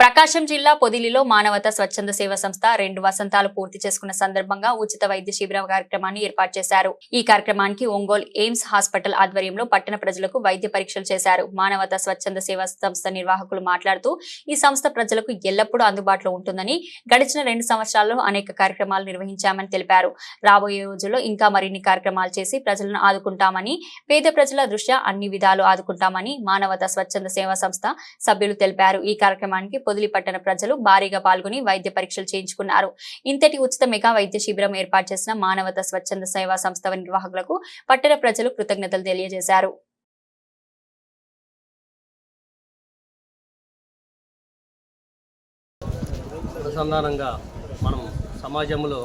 ప్రకాశం జిల్లా పొదిలిలో మానవత స్వచ్ఛంద సేవ సంస్థ రెండు వసంతాలు పూర్తి చేసుకున్న సందర్భంగా ఉచిత వైద్య శిబిరం కార్యక్రమాన్ని ఏర్పాటు చేశారు. ఈ కార్యక్రమానికి ఒంగోలు ఎయిమ్స్ హాస్పిటల్ ఆధ్వర్యంలో పట్టణ ప్రజలకు వైద్య పరీక్షలు చేశారు. మానవత స్వచ్ఛంద సేవా సంస్థ నిర్వాహకులు మాట్లాడుతూ ఈ సంస్థ ప్రజలకు ఎల్లప్పుడూ అందుబాటులో ఉంటుందని గడిచిన రెండు సంవత్సరాల్లో అనేక కార్యక్రమాలు నిర్వహించామని తెలిపారు. రాబోయే రోజుల్లో ఇంకా మరిన్ని కార్యక్రమాలు చేసి ప్రజలను ఆదుకుంటామని పేద ప్రజల దృష్ట్యా అన్ని విధాలు ఆదుకుంటామని మానవత స్వచ్ఛంద సేవా సంస్థ సభ్యులు తెలిపారు. ఈ కార్యక్రమానికి పొదిలి పట్టణ ప్రజలు భారీగా పాల్గొని వైద్య పరీక్షలు చేయించుకున్నారు. ఇంతటి ఉచిత మెగా వైద్య శిబిరం ఏర్పాటు చేసిన మానవత స్వచ్ఛంద సేవా సంస్థ నిర్వాహకులకు పట్టణ ప్రజలు కృతజ్ఞతలు తెలియజేశారు. అనుసంధానంగా మనం సమాజంలో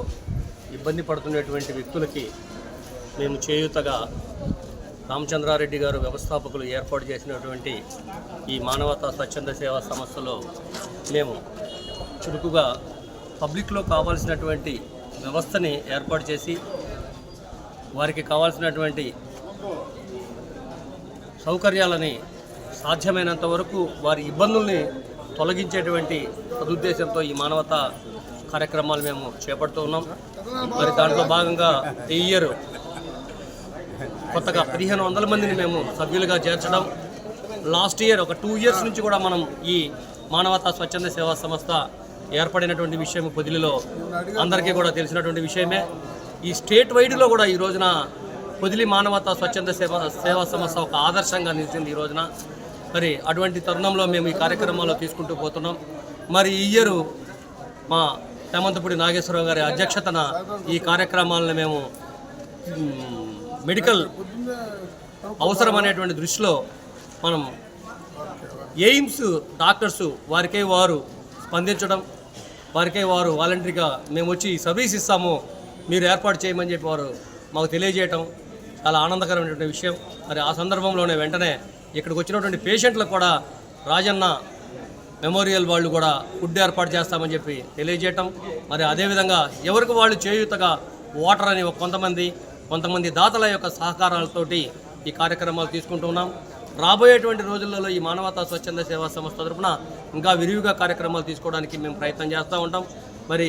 ఇబ్బంది పడుతున్నటువంటి వ్యక్తులకి మేము చేయూతగా రామచంద్రారెడ్డి గారు వ్యవస్థాపకులు ఏర్పాటు చేసినటువంటి ఈ మానవతా స్వచ్ఛంద సేవా సంస్థలో మేము చురుకుగా పబ్లిక్లో కావాల్సినటువంటి వ్యవస్థని ఏర్పాటు చేసి వారికి కావాల్సినటువంటి సౌకర్యాలని సాధ్యమైనంత వరకు వారి ఇబ్బందుల్ని తొలగించేటువంటి సదుద్దేశంతో ఈ మానవతా కార్యక్రమాలు మేము చేపడుతూ ఉన్నాం. మరి దాంట్లో భాగంగా ఈ ఇయర్ కొత్తగా పదిహేను వందల మందిని మేము సభ్యులుగా చేర్చడం. లాస్ట్ ఇయర్ ఒక టూ ఇయర్స్ నుంచి కూడా మనం ఈ మానవతా స్వచ్ఛంద సేవా సంస్థ ఏర్పడినటువంటి విషయం పొదిలిలో అందరికీ కూడా తెలిసినటువంటి విషయమే. ఈ స్టేట్ వైడ్లో కూడా ఈ రోజున పొదిలి మానవతా స్వచ్ఛంద సేవ సేవా సంస్థ ఒక ఆదర్శంగా నిలిచింది ఈ రోజున. మరి అటువంటి తరుణంలో మేము ఈ కార్యక్రమాల్లో తీసుకుంటూ పోతున్నాం. మరి ఈ ఇయర్ మా హేమంతపూడి నాగేశ్వరరావు గారి అధ్యక్షతన ఈ కార్యక్రమాలను మేము మెడికల్ అవసరం అనేటువంటి దృష్టిలో మనం ఎయిమ్స్ డాక్టర్స్ వారికే వారు స్పందించడం వారికే వారు వాలంటరీగా మేము వచ్చి సర్వీస్ ఇస్తాము మీరు ఏర్పాటు చేయమని చెప్పి వారు మాకు తెలియజేయటం చాలా ఆనందకరమైనటువంటి విషయం. మరి ఆ సందర్భంలోనే వెంటనే ఇక్కడికి వచ్చినటువంటి పేషెంట్లకు కూడా రాజన్న మెమోరియల్ వాళ్ళు కూడా ఫుడ్ ఏర్పాటు చేస్తామని చెప్పి తెలియజేయటం. మరి అదేవిధంగా ఎవరికి వాళ్ళు చేయూతగా వాటర్ అని కొంతమంది కొంతమంది దాతల యొక్క సహకారాలతోటి ఈ కార్యక్రమాలు తీసుకుంటూ ఉన్నాం. రాబోయేటువంటి రోజులలో ఈ మానవతా స్వచ్ఛంద సేవా సంస్థ తరఫున ఇంకా విరివిగా కార్యక్రమాలు తీసుకోవడానికి మేము ప్రయత్నం చేస్తూ ఉంటాం. మరి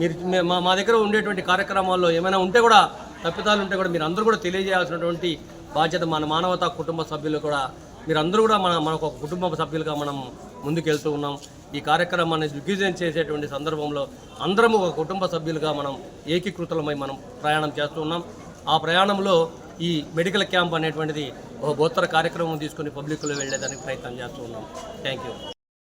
మీరు మా మా దగ్గర ఉండేటువంటి కార్యక్రమాల్లో ఏమైనా ఉంటే కూడా తప్పిదాలు ఉంటే కూడా మీరు అందరూ కూడా తెలియజేయాల్సినటువంటి బాధ్యత మన మానవతా కుటుంబ సభ్యులు కూడా మీరందరూ కూడా మన మనకు ఒక కుటుంబ సభ్యులుగా మనం ముందుకెళ్తూ ఉన్నాం. ఈ కార్యక్రమాన్ని దిగ్విజయం చేసేటువంటి సందర్భంలో అందరము ఒక కుటుంబ సభ్యులుగా మనం ఏకీకృతులమై మనం ప్రయాణం చేస్తూ ఉన్నాం. ఆ ప్రయాణంలో ఈ మెడికల్ క్యాంప్ అనేటువంటిది ఒక గోత్తర కార్యక్రమం తీసుకొని పబ్లిక్లో వెళ్ళేదానికి ప్రయత్నం చేస్తూ ఉన్నాం. Thank you.